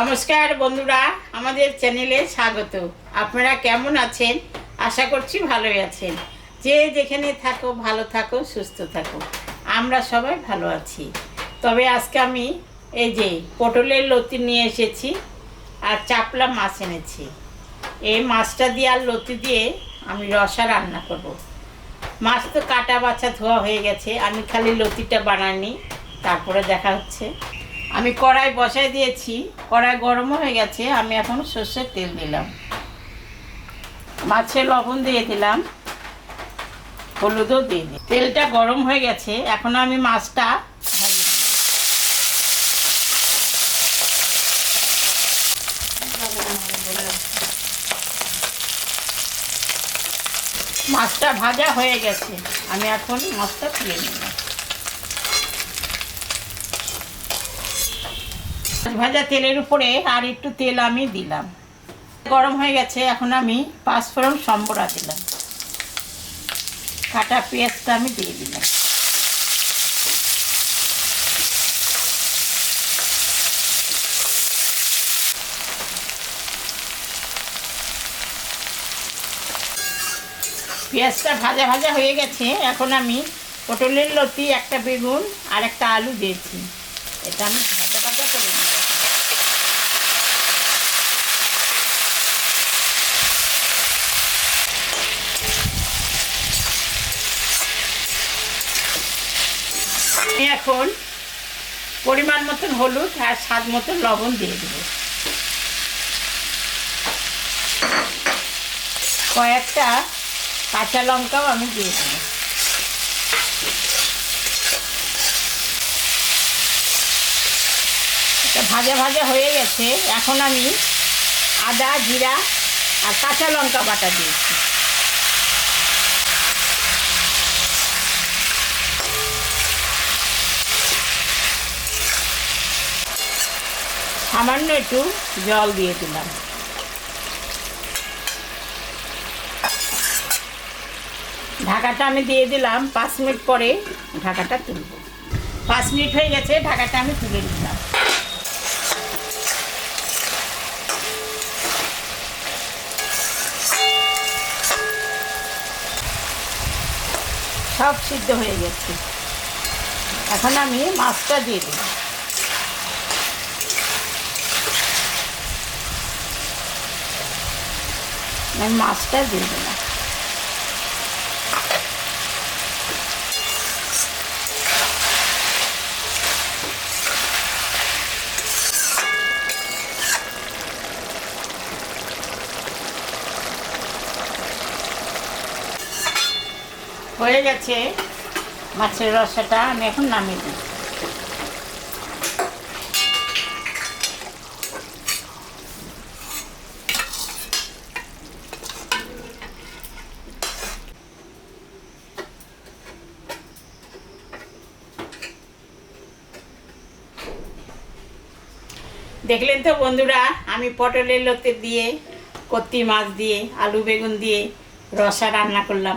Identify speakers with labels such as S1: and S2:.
S1: নমস্কার বন্ধুরা, আমাদের চ্যানেলে স্বাগত। আপনারা কেমন আছেন? আশা করছি ভালোই আছেন। যে যেখানে থাকো, ভালো থাকো, সুস্থ থাকো। আমরা সবাই ভালো আছি। তবে আজকে আমি এই যে পটলের লতি নিয়ে এসেছি আর চাপলা মাছ এনেছি। এই মাছটা দিয়ে আর লতি দিয়ে আমি রসা রান্না করব। মাছ তো কাটা বাছা ধোয়া হয়ে গেছে, আমি খালি লতিটা বানাইনি। তারপরে দেখা হচ্ছে। আমি কড়াই বসাই দিয়েছি, কড়াই গরম হয়ে গেছে, আমি এখন সর্ষের তেল দিলাম। মাছে লবণ দিয়ে দিলাম, হলুদও দিয়ে দিই তেলটা গরম হয়ে গেছে এখন আমি মাছটা মাছটা ভাজা হয়ে গেছে, আমি এখন মাছটা তুলে নিলাম। ভাজা তেলের উপরে আর একটু তেল আমি দিলাম। গরম হয়ে গেছে, এখন আমি পাঁচফোড়ন সম্বরা দিলাম। কাটা পেঁয়াজটা আমি দিয়ে দিলাম। পেঁয়াজটা ভাজা ভাজা হয়ে গেছে, এখন আমি পটলের লতি, একটা বেগুন আর একটা আলু দিয়েছি। এটা আমি ভাজা ভাজা করে নেব এখন পরিমাণ মতন হলুদ আর স্বাদ মতন লবণ দিয়ে দেবো। কয়েকটা কাঁচা লঙ্কাও আমি দিয়ে দেবো। ভাজা ভাজা হয়ে গেছে। এখন আমি আদা, জিরা আর কাঁচা লঙ্কা বাটা দিয়েছি। সামান্য একটু জল দিয়ে দিলাম। ঢাকাটা আমি দিয়ে দিলাম, পাঁচ মিনিট পরে ঢাকাটা তুলব। পাঁচ মিনিট হয়ে গেছে, ঢাকাটা আমি তুলে দিলাম সব সিদ্ধ হয়ে গেছে। এখন আমি মাছটা দিয়ে দিই আমি মাছটা দিয়ে দিলাম হয়ে গেছে মাছের রসাটা, আমি এখন নামিয়ে দিই। দেখলেন তো বন্ধুরা, আমি পটলের লোতে দিয়ে, কত্তি মাছ দিয়ে, আলু বেগুন দিয়ে রসা রান্না করলাম।